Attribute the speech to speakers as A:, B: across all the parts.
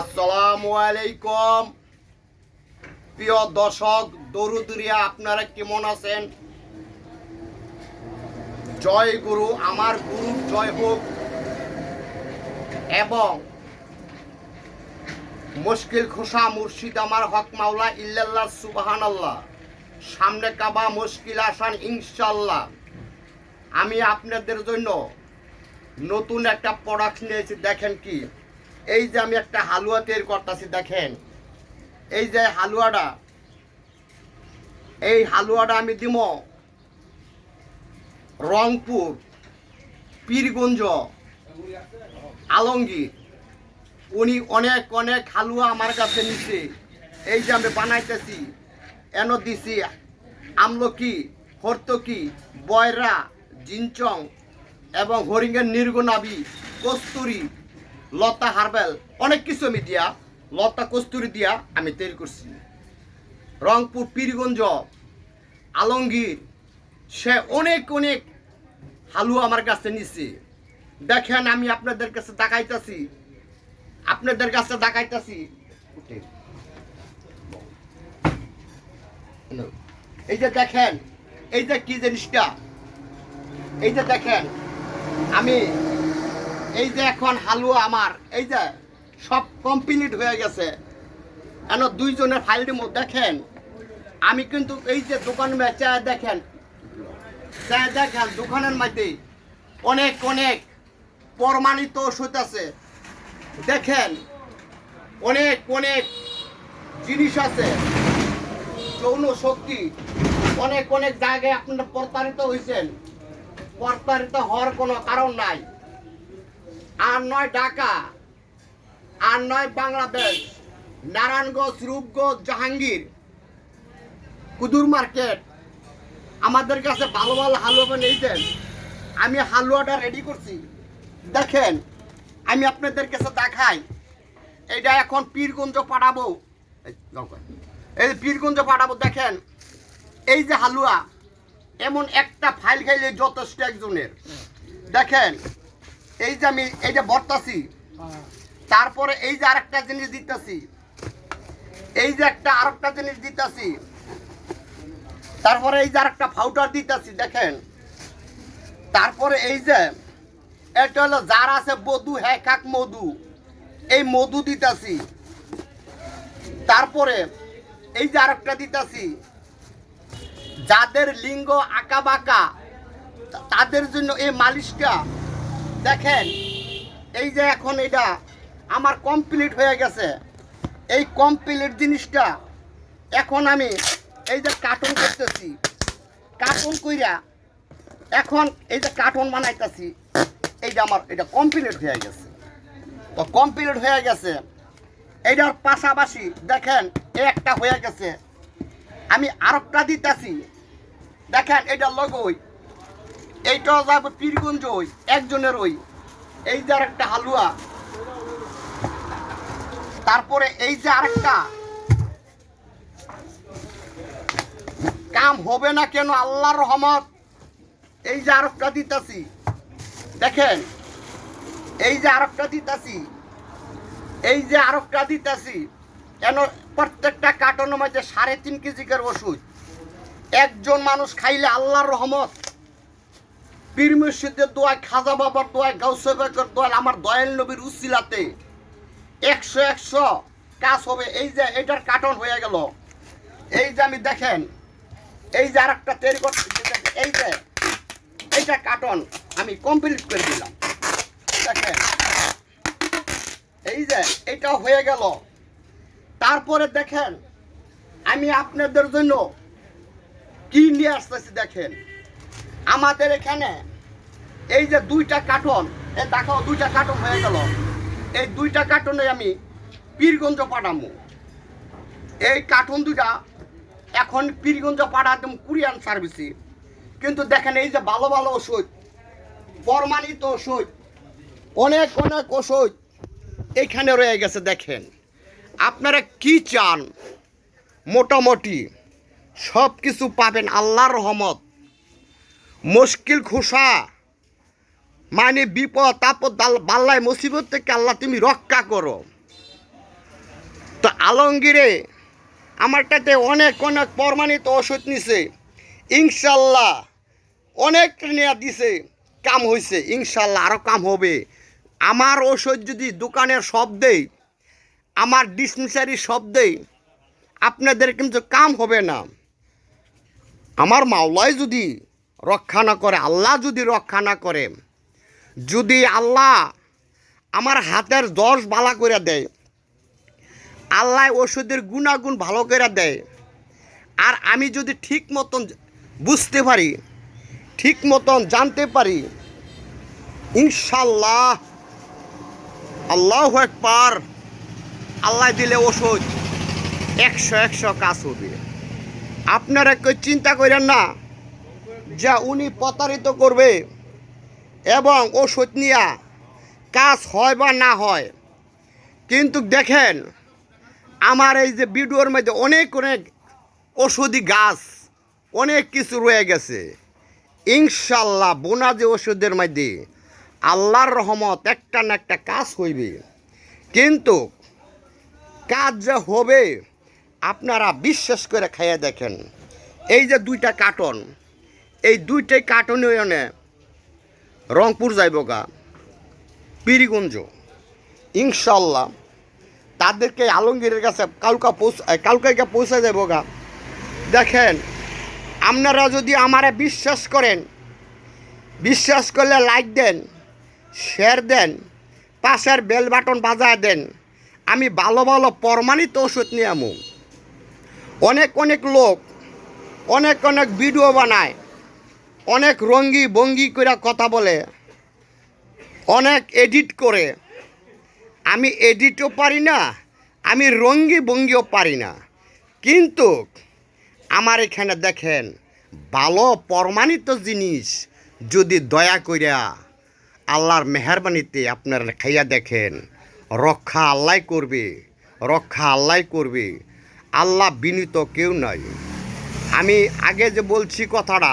A: আসসালামু আলাইকুম। প্রিয় দর্শক দরুদুরিয়া আপনারা কেমন আছেন? জয় গুরু, আমার গুরু জয় হোক। এবং মুশকিল খোসা মুর্শিদ আমার হক মাওলা ইল্লাল্লাহ সুবাহান আল্লাহ সামনে কাবা মুশকিল আসান ইনশাল্লাহ আমি আপনাদের জন্য নতুন একটা প্রোডাক্ট নিয়েছি দেখেন কি? এই যে আমি একটা হালুয়া তৈরি করতেছি, দেখেন। এই যে হালুয়াটা, এই হালুয়াটা আমি দিব রংপুর, পীরগঞ্জ, আলমগীর। উনি অনেক অনেক হালুয়া আমার কাছে নিচ্ছে এই যে আমি বানাইতেছি, এন দিছি আমলকি, হর্তকি, বয়রা, জিনচং এবং হরিঙ্গের নির্গুণাবি কস্তুরি। লতা হার্বেল, অনেক কিছু আমি দিয়া, লতা কস্তুরি দিয়া আমি তৈরি করছি। রংপুর, পীরগঞ্জ, আলমগীর, সে অনেক অনেক হালুয়া আমার কাছে নিছে। দেখেন আমি আপনাদের কাছে দেখাইতেছি। আপনাদের কাছে দেখাইতেছি। এই যে দেখেন, এই যে কি জিনিসটা? এই যে দেখেন, আমি এই যে এখন হালুয়া আমার, এই যে সব কমপ্লিট হয়ে গেছে। এন দুইজনের ফাইল দিব দেখেন? আমি কিন্তু এই যে দোকান চা দেখেন চা দেখেন দোকানের মধ্যে অনেক অনেক প্রমাণিত ওষুধ আছে। দেখেন, অনেক অনেক জিনিস আছে। যৌন শক্তি, অনেক অনেক জায়গায় আপনারা প্রতারিত হয়েছেন প্রতারিত হওয়ার কোনো কারণ নাই। আর নয় ঢাকা আর নয় বাংলাদেশ নারায়ণগঞ্জ রূপগঞ্জ জাহাঙ্গীর কুদুর মার্কেট। আমাদের কাছে ভালো ভালো হালুয়া নিয়ে আমি হালুয়াটা রেডি করছি। দেখেন আমি আপনাদের কাছে দেখাই। এটা এখন পীরগঞ্জ পাঠাবো। এই, পীরগঞ্জ পাঠাবো দেখেন এই যে হালুয়া এমন একটা ফাইল খাইলে যথেষ্ট একজনের। দেখেন এই যে আমি এই যে বর্তাছি, তারপরে এই যে আরেকটা জিনিস দিতেছি, এই যে একটা আরেকটা জিনিস দিতেছি, তারপরে এই যে আরেকটা ফাউটার দিতেছি, দেখেন। তারপরে এই যে, এটা হলো যার আছে বধু হ্যাঁ কাক মধু। এই মধু দিতাছি। তারপরে এই যে আরেকটা দিতাছি, যাদের লিঙ্গ আঁকা বাঁকা তাদের জন্য এই মালিশটা দেখেন, এই যে এখন এটা আমার কমপ্লিট হয়ে গেছে। এই কমপ্লিট জিনিসটা এখন আমি এই যে কার্টুন করতেছি। কার্টুন কইরা এখন এই যে কার্টুন বানাইতেছি এই যে আমার, এটা কমপ্লিট হয়ে গেছে। তো কমপ্লিট হয়ে গেছে। এইটার পাশাপাশি দেখেন, একটা হয়ে গেছে। আমি আরেকটা দিতেছি। দেখেন, এটা লগই এইটা যাবে পীরগঞ্জ ওই, একজনের ওই। এই যে আরেকটা হালুয়া। তারপরে এই যে আরেকটা। কাম হবে না কেন আল্লাহর রহমত? এই যে আরেকটা দিতাছি। দেখেন, এই যে আরেকটা দিতাছি। এই যে আরেকটা দিতাছি। কেন প্রত্যেকটা কার্টনের মধ্যে সাড়ে তিন কেজি করে ওষুধ? একজন মানুষ খাইলে আল্লাহর রহমত। পীর মুর্শিদের দোয়ায় খাজা বাবার দোয়ায় গাউসে বেগর দোয়ায় আমার দয়াল নবীর উসিলাতে একশো একশো কাজ হবে। এই যে এটার কার্টন হয়ে গেল। এই যে আমি দেখেন, এই যে আরেকটা তৈরি করতে এই যে এইটা কার্টন আমি কমপ্লিট করে দিলাম। দেখেন, এই যে এটা হয়ে গেল। তারপরে দেখেন, আমি আপনাদের জন্য কি নিয়ে আসতেছি দেখেন। আমাদের এখানে এই যে দুইটা কার্টন এ দেখো দুইটা কার্টন হয়ে গেল। এই দুইটা কার্টনে আমি পীরগঞ্জ পাঠামো। এই কার্টন দুইটা এখন পীরগঞ্জ পাঠাতাম কুরিয়ান সার্ভিসে। কিন্তু দেখেন এই যে ভালো ভালো ওষুধ, প্রমাণিত ওষুধ, অনেক অনেক ওষুধ এইখানে রয়ে গেছে, দেখেন। আপনারা কি চান? মোটামুটি সব কিছু পাবেন, আল্লাহর রহমত। মুশকিল খুশা মানে বিপদ দাল- বাল্লায় মুসিবত থেকে আল্লাহ তুমি রক্ষা করো। তো আলমগীরে আমারটাতে অনেক অনেক প্রমাণিত ওষুধ নিছে। ইনশাল্লাহ অনেক নেয়া দিছে, কাম হয়েছে ইনশাল্লাহ আরও কাম হবে। আমার ওষুধ যদি দোকানের সব দেই আমার ডিসমিসারি সব দেই আপনাদের কিন্তু কাম হবে না। আমার মাওলাই যদি রক্ষা না করে, আল্লাহ যদি রক্ষা না করে যদি আল্লাহ আমার হাতের দশ বালা করে দেয়, আল্লাহ ওষুধের গুণাগুণ ভালো করে দেয়, আর আমি যদি ঠিক মতন বুঝতে পারি, ঠিক মতন জানতে পারি, ইনশাল্লাহ আল্লাহ একবার আল্লাহ দিলে ওষুধ একশো একশো কাজ হবে। আপনারা কেউ চিন্তা করেন না, যা উনি প্রতারিত করবে এবং ওষুধ নিয়া কাজ হয় বা না হয়, কিন্তু দেখেন আমার এই যে ভিডিওর মধ্যে অনেক অনেক ওষুধি গাছ, অনেক কিছু রয়ে গেছে। ইনশাল্লাহ বোনা যে ওষুধের মধ্যে আল্লাহর রহমত একটা না একটা কাজ হইবে। কিন্তু কাজ যে হবে, আপনারা বিশ্বাস করে খাইয়ে দেখেন। এই যে দুইটা কার্টন, এই দুইটাই কার্টন রংপুর যাইব গা পিরিগঞ্জ। ইনশাল্লাহ তাদেরকে আলমগীরের কাছে কালকা পৌঁছ কালকাকে পৌঁছে যাব গা দেখেন, আপনারা যদি আমারে বিশ্বাস করেন, বিশ্বাস করলে লাইক দেন শেয়ার দেন, পাশের বেল বাটন বাজায় দেন, আমি ভালো ভালো প্রমাণিত ওষুধ নিয়ে আমু। অনেক অনেক লোক, অনেক অনেক ভিডিও বানায়। অনেক রঙ্গি ভঙ্গি করে কথা বলে, অনেক এডিট করে। আমি এডিটও পারি না, আমি রঙ্গি ভঙ্গিও পারি না। কিন্তু আমার এখানে দেখেন, ভালো প্রমাণিত জিনিস যদি দয়া করিয়া আল্লাহর মেহরবানিতে আপনারা খাইয়া দেখেন, রক্ষা আল্লাহ করবে, রক্ষা আল্লাহ করবে, আল্লাহ বিনীত কেউ নাই। আমি আগে যে বলছি কথাটা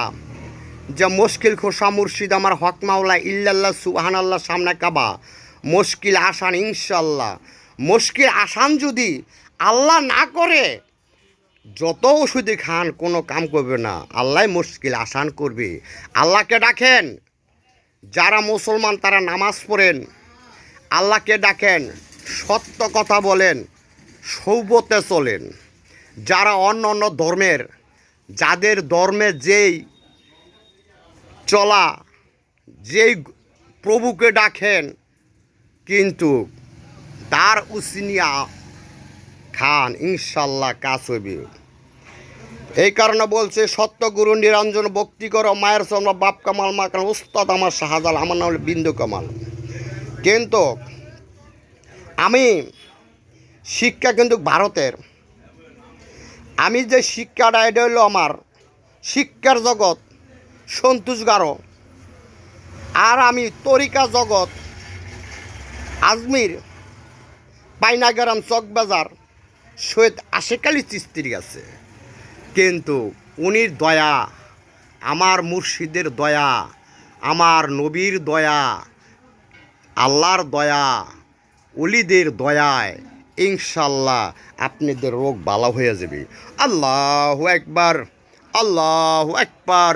A: যে মুশকিল খোসা মুর্শিদ আমার হক মাওলা ইল্লাল্লাহ সুবাহান আল্লাহ সামনে কাবা। মুশকিল আসান ইনশাল্লাহ মুশকিল আসান যদি আল্লাহ না করে, যত ওষুধই খান, কোনো কাম করবে না। আল্লাহ মুশকিল আসান করবে। আল্লাহকে ডাকেন। যারা মুসলমান, তারা নামাজ পড়েন। আল্লাহকে ডাকেন। সত্য কথা বলেন। সৌবতে চলেন। যারা অন্য অন্য ধর্মের, যাদের ধর্মে যেই চলা, যেই প্রভুকে ডাকেন, কিন্তু তার উসিনিয়া খান ইনশাল্লাহ কাজ এই কারণে বলছে সত্য গুরু নিরঞ্জন, ভক্তি করো, মায়ের সঙ্গে বাপ কামাল, মা কামাল, উস্তাদ আমার শাহজাল আমার নাম হলো বিন্দু কামাল। কিন্তু আমি শিক্ষা কিন্তু ভারতের। আমি যে শিক্ষাটা, এটা হলো আমার শিক্ষার জগৎ। সন্তোষ গারো। আর আমি তরিকা জগৎ, আজমির, পাইনাগারাম চকবাজার সৈয়দ আশেক আলী চিস্তির আছে কিন্তু উনির দয়া, আমার মুর্শিদের দয়া, আমার নবীর দয়া, আল্লাহর দয়া অলিদের দয়ায় ইনশাল্লাহ আপনাদের রোগ ভালো হয়ে যাবে। আল্লাহ একবার আল্লাহ একবার।